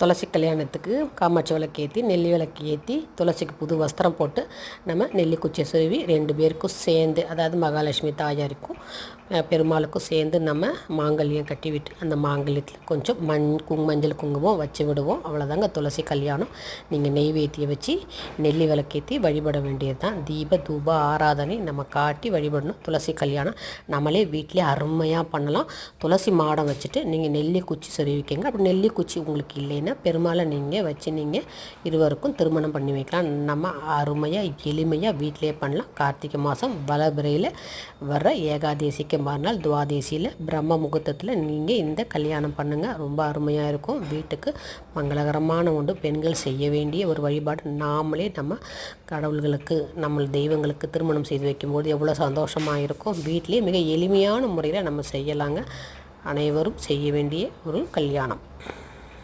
துளசி கல்யாணத்துக்கு காமாட்சி விளக்கு ஏற்றி நெல்லி விளக்கு ஏற்றி துளசிக்கு புது வஸ்திரம் போட்டு நம்ம நெல்லி குச்சியை சொருவி ரெண்டு பேருக்கும் சேர்ந்து அதாவது மகாலட்சுமி தாயாருக்கும் பெருமாளுக்கும் சேர்ந்து நம்ம மாங்கல்யம் கட்டி விட்டு அந்த மாங்கல்யத்தில் கொஞ்சம் மண் குங் மஞ்சள் குங்குமம் வச்சு விடுவோம். அவ்வளோதாங்க துளசி கல்யாணம். நீங்கள் நெய்வேத்தியை வச்சு நெல்லி விளக்கேற்றி வழிபட வேண்டியது தான் தீப தூப ஆராதனை நம்ம காட்டி வழிபடணும். துளசி கல்யாணம் நம்மளே வீட்டிலே அருமையாக பண்ணலாம். துளசி மாடம் வச்சுட்டு நீங்கள் நெல்லி குச்சி சொருவிக்கங்க. அப்படி நெல்லி குச்சி உங்களுக்கு இல்லைன்னா பெருமாளை நீங்கள் வச்சு நீங்கள் இருவருக்கும் திருமணம் பண்ணி வைக்கலாம். நம்ம அருமையாக எளிமையாக வீட்டிலே பண்ணலாம். கார்த்திகை மாதம் வளபிறையில் வர்ற ஏகாதேசிக்கு மறுநாள் துவாதேசியில் பிரம்ம முகூர்த்தத்தில் நீங்கள் இந்த கல்யாணம் பண்ணுங்கள் ரொம்ப அருமையாக இருக்கும். வீட்டுக்கு மங்களகரமான ஒன்று பெண்கள் செய்ய வேண்டிய ஒரு வழிபாடு. நாமளே நம்ம கடவுள்களுக்கு நம்ம தெய்வங்களுக்கு திருமணம் செய்து வைக்கும்போது எவ்வளோ சந்தோஷமாக இருக்கும். வீட்டிலேயே மிக எளிமையான முறையில் நம்ம செய்யலாங்க. அனைவரும் செய்ய வேண்டிய ஒரு கல்யாணம்.